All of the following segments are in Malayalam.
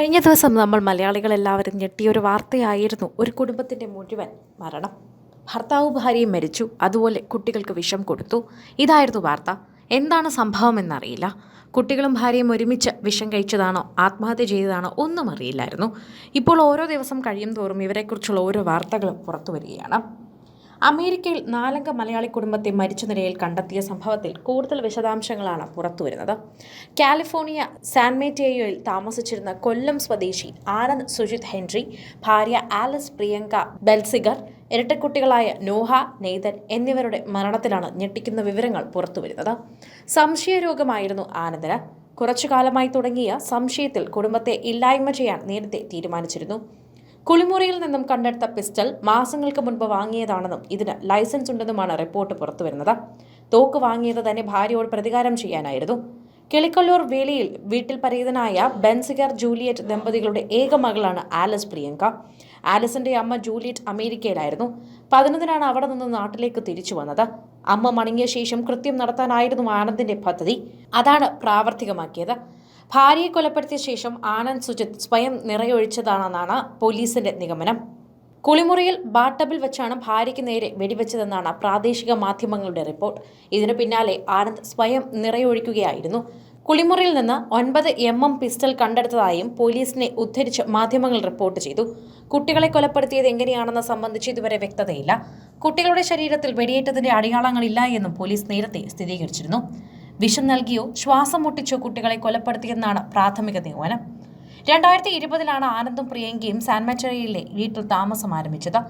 കഴിഞ്ഞ ദിവസം നമ്മൾ മലയാളികൾ എല്ലാവരും ഞെട്ടിയ ഒരു വാർത്തയായിരുന്നു. ഒരു കുടുംബത്തിന്റെ മുഴുവൻ മരണം. ഭർത്താവ് ഭാര്യയും മരിച്ചു. അതുപോലെ കുട്ടികൾക്ക് വിഷം കൊടുത്തു. ഇതായിരുന്നു വാർത്ത. എന്താണ് സംഭവം എന്നറിയില്ല. കുട്ടികളും ഭാര്യയും ഒരുമിച്ച് വിഷം കഴിച്ചതാണോ ആത്മഹത്യ ചെയ്തതാണോ ഒന്നും അറിയില്ലായിരുന്നു. ഇപ്പോൾ ഓരോ ദിവസം കഴിയും തോറും ഇവരെക്കുറിച്ചുള്ള ഓരോ വാർത്തകളും പുറത്തു വരികയാണ്. അമേരിക്കയിൽ നാലംഗ മലയാളി കുടുംബത്തെ മരിച്ച നിലയിൽ കണ്ടെത്തിയ സംഭവത്തിൽ കൂടുതൽ വിശദാംശങ്ങളാണ് പുറത്തുവരുന്നത്. കാലിഫോർണിയ സാൻമേറ്റേയോയിൽ താമസിച്ചിരുന്ന കൊല്ലം സ്വദേശി ആനന്ദ് സുജിത് ഹെൻറി ഭാര്യ ആലസ് പ്രിയങ്ക ബെൽസിഗർ ഇരട്ടക്കുട്ടികളായ നോഹ നെയ്തൻ എന്നിവരുടെ മരണത്തിലാണ് ഞെട്ടിക്കുന്ന വിവരങ്ങൾ പുറത്തുവരുന്നത്. സംശയരോഗമായിരുന്നു ആനന്ദിന്. കുറച്ചു കാലമായി തുടങ്ങിയ സംശയത്തിൽ കുടുംബത്തെ ഇല്ലായ്മ ചെയ്യാൻ നേരത്തെ തീരുമാനിച്ചിരുന്നു. കുളിമുറിയിൽ നിന്നും കണ്ടെടുത്ത പിസ്റ്റൾ മാസങ്ങൾക്ക് മുൻപ് വാങ്ങിയതാണെന്നും ഇതിന് ലൈസൻസ് ഉണ്ടെന്നുമാണ് റിപ്പോർട്ട് പുറത്തുവരുന്നത്. തോക്ക് വാങ്ങിയത് തന്നെ ഭാര്യയോട് പ്രതികാരം ചെയ്യാനായിരുന്നു. കിളിക്കൊല്ലൂർ വേലിയിൽ വീട്ടിൽ പരീതനായ ബെൻസിഗർ ജൂലിയറ്റ് ദമ്പതികളുടെ ഏക മകളാണ് ആലസ് പ്രിയങ്ക. ആലസിന്റെ അമ്മ ജൂലിയറ്റ് അമേരിക്കയിലായിരുന്നു. പതിനൊന്നിനാണ് അവിടെ നിന്ന് നാട്ടിലേക്ക് തിരിച്ചു വന്നത്. അമ്മ മണങ്ങിയ ശേഷം കൃത്യം നടത്താനായിരുന്നു ആനന്ദിന്റെ പദ്ധതി. അതാണ് പ്രാവർത്തികമാക്കിയത്. ഭാര്യയെ കൊലപ്പെടുത്തിയ ശേഷം ആനന്ദ് സുജിത് സ്വയം നിറയൊഴിച്ചതാണെന്നാണ് പോലീസിന്റെ നിഗമനം. കുളിമുറിയിൽ ബാട്ടബിൽ വെച്ചാണ് ഭാര്യയ്ക്ക് നേരെ വെടിവെച്ചതെന്നാണ് പ്രാദേശിക മാധ്യമങ്ങളുടെ റിപ്പോർട്ട്. ഇതിനു പിന്നാലെ ആനന്ദ് സ്വയം നിറയൊഴിക്കുകയായിരുന്നു. കുളിമുറിയിൽ നിന്ന് ഒൻപത് എം എം പിസ്റ്റൾ കണ്ടെടുത്തതായും പോലീസിനെ ഉദ്ധരിച്ച് മാധ്യമങ്ങൾ റിപ്പോർട്ട് ചെയ്തു. കുട്ടികളെ കൊലപ്പെടുത്തിയത് എങ്ങനെയാണെന്ന് സംബന്ധിച്ച് ഇതുവരെ വ്യക്തതയില്ല. കുട്ടികളുടെ ശരീരത്തിൽ വെടിയേറ്റതിന്റെ അടയാളങ്ങളില്ല എന്നും പോലീസ് നേരത്തെ സ്ഥിരീകരിച്ചിരുന്നു. വിഷം നൽകിയോ? ശ്വാസം മുട്ടിച്ചോ കുട്ടികളെ കൊലപ്പെടുത്തിയെന്നാണ് പ്രാഥമിക നിഗമനം. രണ്ടായിരത്തി ഇരുപതിലാണ് ആനന്ദും പ്രിയങ്കയും സാൻമച്ചറിയിലെ വീട്ടിൽ താമസം ആരംഭിച്ചത്.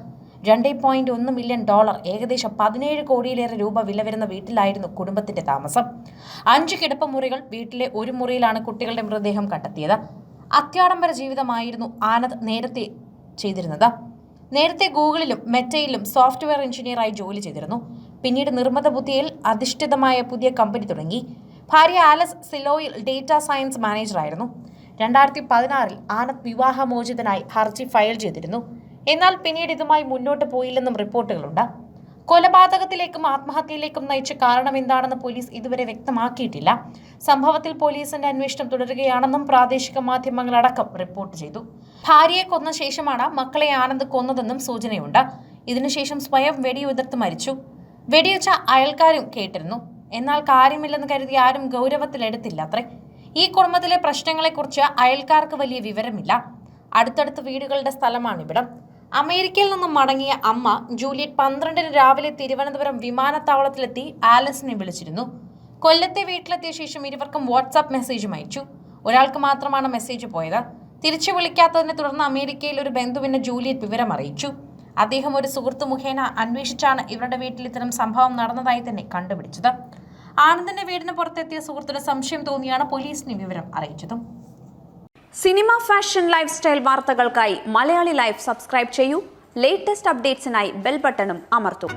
രണ്ട് പോയിന്റ് ഒന്ന് മില്യൺ ഡോളർ ഏകദേശം പതിനേഴ് കോടിയിലേറെ രൂപ വില വരുന്ന വീട്ടിലായിരുന്നു കുടുംബത്തിന്റെ താമസം. അഞ്ച് കിടപ്പമുറികൾ വീട്ടിലെ ഒരു മുറിയിലാണ് കുട്ടികളുടെ മൃതദേഹം കണ്ടെത്തിയത്. അത്യാഡംബര ജീവിതമായിരുന്നു ആനന്ദ് നേരത്തെ ചെയ്തിരുന്നത്. നേരത്തെ ഗൂഗിളിലും മെറ്റയിലും സോഫ്റ്റ്വെയർ എഞ്ചിനീയറായി ജോലി ചെയ്തിരുന്നു. പിന്നീട് നിർമ്മിത ബുദ്ധിയിൽ അധിഷ്ഠിതമായ പുതിയ കമ്പനി തുടങ്ങി. ഭാര്യ ആലസ് സിലോയിൽ ഡേറ്റ സയൻസ് മാനേജറായിരുന്നു. രണ്ടായിരത്തി പതിനാറിൽ ആനന്ദ് വിവാഹമോചിതനായി ഹർജി ഫയൽ ചെയ്തിരുന്നു. എന്നാൽ പിന്നീട് ഇതുമായി മുന്നോട്ട് പോയില്ലെന്നും റിപ്പോർട്ടുകളുണ്ട്. കൊലപാതകത്തിലേക്കും ആത്മഹത്യയിലേക്കും നയിച്ച കാരണം എന്താണെന്ന് പോലീസ് ഇതുവരെ വ്യക്തമാക്കിയിട്ടില്ല. സംഭവത്തിൽ പോലീസിന്റെ അന്വേഷണം തുടരുകയാണെന്നും പ്രാദേശിക മാധ്യമങ്ങളടക്കം റിപ്പോർട്ട് ചെയ്തു. ഭാര്യയെ കൊന്ന ശേഷമാണ് മക്കളെ ആനന്ദ് കൊന്നതെന്നും സൂചനയുണ്ട്. ഇതിനുശേഷം സ്വയം വെടിയുതിർത്ത് മരിച്ചു. വെടിവെച്ച അയൽക്കാരും കേട്ടിരുന്നു. എന്നാൽ കാര്യമില്ലെന്ന് കരുതി ആരും ഗൗരവത്തിലെടുത്തില്ല അത്രേ. ഈ കുടുംബത്തിലെ പ്രശ്നങ്ങളെക്കുറിച്ച് അയൽക്കാർക്ക് വലിയ വിവരമില്ല. അടുത്തടുത്ത വീടുകളുടെ സ്ഥലമാണ് സ്ഥലമാണിവിടം. അമേരിക്കയിൽ നിന്നും മടങ്ങിയ അമ്മ ജൂലിയറ്റ് പന്ത്രണ്ടിന് രാവിലെ തിരുവനന്തപുരം വിമാനത്താവളത്തിലെത്തി ആലസിനെ വിളിച്ചിരുന്നു. കൊല്ലത്തെ വീട്ടിലെത്തിയ ശേഷം ഇരുവർക്കും വാട്സാപ്പ് മെസ്സേജും അയച്ചു. ഒരാൾക്ക് മാത്രമാണ് മെസ്സേജ് പോയത്. തിരിച്ചു വിളിക്കാത്തതിനെ തുടർന്ന് അമേരിക്കയിൽ ഒരു ബന്ധുവിന് ജൂലിയറ്റ് വിവരം അറിയിച്ചു അദ്ദേഹം ഒരു സുഹൃത്ത് മുഖേന അന്വേഷിച്ചാണ് ഇവരുടെ വീട്ടിൽ ഇത്തരം സംഭവം നടന്നതായി തന്നെ കണ്ടുപിടിച്ചത്. ആനന്ദിന്റെ വീടിന് പുറത്തെത്തിയ സുഹൃത്തിന് സംശയം തോന്നിയാണ് പോലീസിന് വിവരം അറിയിച്ചതും. സിനിമ ഫാഷൻ ലൈഫ് സ്റ്റൈൽ വാർത്തകൾക്കായി മലയാളി ലൈഫ് സബ്സ്ക്രൈബ് ചെയ്യൂ. ലേറ്റസ്റ്റ് അപ്ഡേറ്റ്സിനായി ബെൽ ബട്ടണും അമർത്തും.